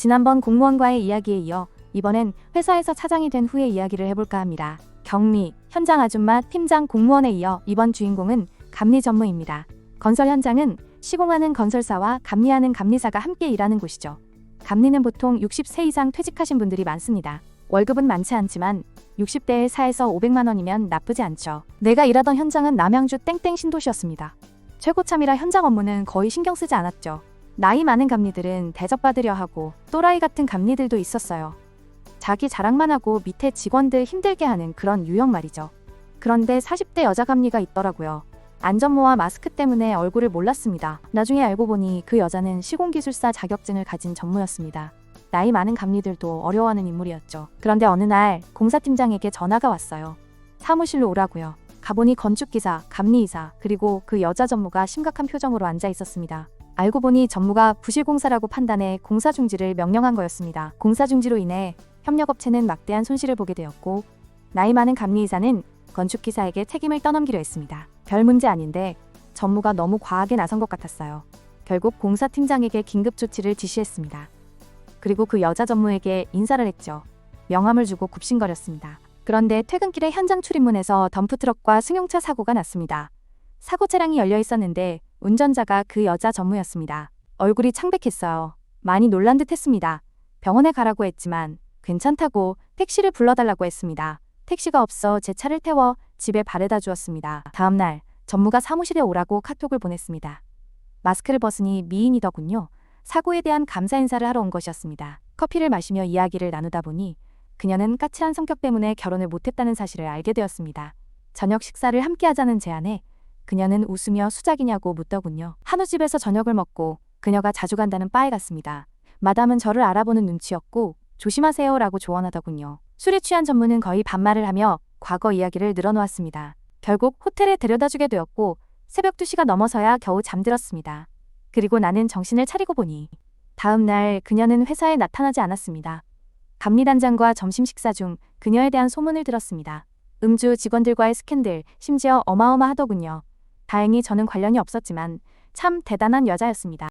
지난번 공무원과의 이야기에 이어 이번엔 회사에서 차장이 된 후의 이야기를 해볼까 합니다. 경리, 현장 아줌마, 팀장, 공무원에 이어 이번 주인공은 감리 전무입니다. 건설 현장은 시공하는 건설사와 감리하는 감리사가 함께 일하는 곳이죠. 감리는 보통 60세 이상 퇴직하신 분들이 많습니다. 월급은 많지 않지만 60대에 4에서 500만 원이면 나쁘지 않죠. 내가 일하던 현장은 남양주 땡땡 신도시였습니다. 최고참이라 현장 업무는 거의 신경 쓰지 않았죠. 나이 많은 감리들은 대접받으려 하고 또라이 같은 감리들도 있었어요. 자기 자랑만 하고 밑에 직원들 힘들게 하는 그런 유형 말이죠. 그런데 40대 여자 감리가 있더라고요. 안전모와 마스크 때문에 얼굴을 몰랐습니다. 나중에 알고 보니 그 여자는 시공기술사 자격증을 가진 전무였습니다. 나이 많은 감리들도 어려워하는 인물이었죠. 그런데 어느 날 공사팀장에게 전화가 왔어요. 사무실로 오라고요. 가보니 건축기사, 감리이사, 그리고 그 여자 전무가 심각한 표정으로 앉아 있었습니다. 알고 보니 전무가 부실공사라고 판단해 공사 중지를 명령한 거였습니다. 공사 중지로 인해 협력업체는 막대한 손실을 보게 되었고 나이 많은 감리이사는 건축기사에게 책임을 떠넘기려 했습니다. 별 문제 아닌데 전무가 너무 과하게 나선 것 같았어요. 결국 공사팀장에게 긴급 조치를 지시했습니다. 그리고 그 여자 전무에게 인사를 했죠. 명함을 주고 굽신거렸습니다. 그런데 퇴근길에 현장 출입문에서 덤프트럭과 승용차 사고가 났습니다. 사고 차량이 열려 있었는데 운전자가 그 여자 전무였습니다. 얼굴이 창백했어요. 많이 놀란 듯 했습니다. 병원에 가라고 했지만 괜찮다고 택시를 불러달라고 했습니다. 택시가 없어 제 차를 태워 집에 바래다 주었습니다. 다음 날 전무가 사무실에 오라고 카톡을 보냈습니다. 마스크를 벗으니 미인이더군요. 사고에 대한 감사 인사를 하러 온 것이었습니다. 커피를 마시며 이야기를 나누다 보니 그녀는 까칠한 성격 때문에 결혼을 못했다는 사실을 알게 되었습니다. 저녁 식사를 함께 하자는 제안에 그녀는 웃으며 수작이냐고 묻더군요. 한우 집에서 저녁을 먹고 그녀가 자주 간다는 바에 갔습니다. 마담은 저를 알아보는 눈치였고 조심하세요라고 조언하더군요. 술에 취한 전무는 거의 반말을 하며 과거 이야기를 늘어놓았습니다. 결국 호텔에 데려다주게 되었고 새벽 2시가 넘어서야 겨우 잠들었습니다. 그리고 나는 정신을 차리고 보니 다음 날 그녀는 회사에 나타나지 않았습니다. 감리단장과 점심 식사 중 그녀에 대한 소문을 들었습니다. 음주 직원들과의 스캔들, 심지어 어마어마하더군요. 다행히 저는 관련이 없었지만 참 대단한 여자였습니다.